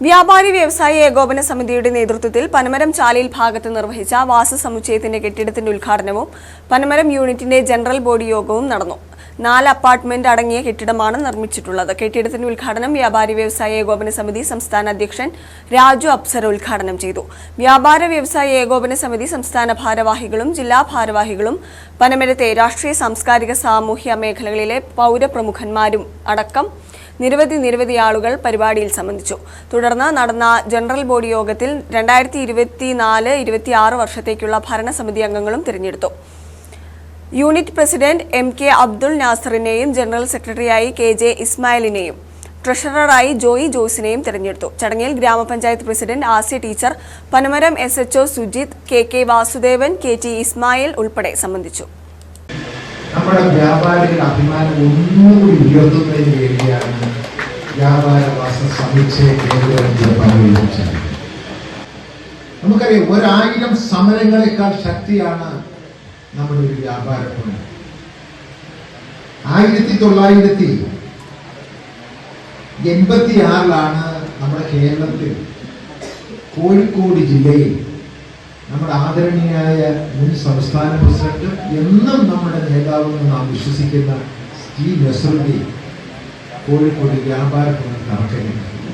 വ്യാപാരി വ്യവസായി ഏകോപന സമിതിയുടെ നേതൃത്വത്തിൽ പനമരം ചാലിയിൽ ഭാഗത്ത് നിർവഹിച്ച വാസ സമുച്ചയത്തിന്റെ കെട്ടിടത്തിന്റെ ഉദ്ഘാടനവും പനമരം യൂണിറ്റിന്റെ ജനറൽ ബോഡി യോഗവും നടന്നു. നാല് അപ്പാർട്ട്മെന്റ് അടങ്ങിയ കെട്ടിടമാണ് നിർമ്മിച്ചിട്ടുള്ളത്. കെട്ടിടത്തിന്റെ ഉദ്ഘാടനം വ്യാപാരി വ്യവസായ ഏകോപന സമിതി സംസ്ഥാന അധ്യക്ഷൻ രാജു അപ്സര ഉദ്ഘാടനം ചെയ്തു. വ്യാപാര വ്യവസായ ഏകോപന സമിതി സംസ്ഥാന ഭാരവാഹികളും ജില്ലാ ഭാരവാഹികളും പനമരത്തെ രാഷ്ട്രീയ സാംസ്കാരിക സാമൂഹ്യ മേഖലകളിലെ പൗരപ്രമുഖന്മാരും അടക്കം നിരവധി നിരവധി ആളുകൾ പരിപാടിയിൽ സംബന്ധിച്ചു. തുടർന്ന് നടന്ന ജനറൽ ബോഡി യോഗത്തിൽ രണ്ടായിരത്തി ഇരുപത്തിനാല് ഇരുപത്തിയാറ് വർഷത്തേക്കുള്ള ഭരണസമിതി അംഗങ്ങളും തിരഞ്ഞെടുത്തു. Unit president M K Abdul നാസറിനെയും general സെക്രട്ടറിയായി കെ ജെ ഇസ്മായിലിനെയും ട്രഷററായി ജോയി ജോസിനെയും തിരഞ്ഞെടുത്തു. ചടങ്ങിൽ ഗ്രാമപഞ്ചായത്ത് president Asya teacher Panamaram S HO Sujith K K Vasudevan K T Ismail ഉൾപ്പെടെ സംബന്ധിച്ചു. നമ്മുടെ വ്യാപാരികളുടെ അഭിമാനം ഒന്നുകൂടി ഉയർത്തുന്നതിന് വേണ്ടിയാണ് വ്യാപാര മാസ സമുച്ചയ നമുക്കറിയാം ഒരായിരം സമരങ്ങളെക്കാൾ ശക്തിയാണ് നമ്മുടെ ഒരു വ്യാപാര ഭവനം ആയിരത്തി തൊള്ളായിരത്തി എൺപത്തി ആറിലാണ് നമ്മുടെ കേരളത്തിൽ കോഴിക്കോട് ജില്ലയിൽ നമ്മുടെ ആദരണീയായ മുൻ സംസ്ഥാന പ്രസിഡന്റ് എന്നും നമ്മുടെ നേതാവെന്ന് നാം വിശ്വസിക്കുന്ന ടി നസറുദ്ദീൻ കോഴിക്കോട് വ്യാപാര ഭവൻ തറക്കല്ലിട്ടത്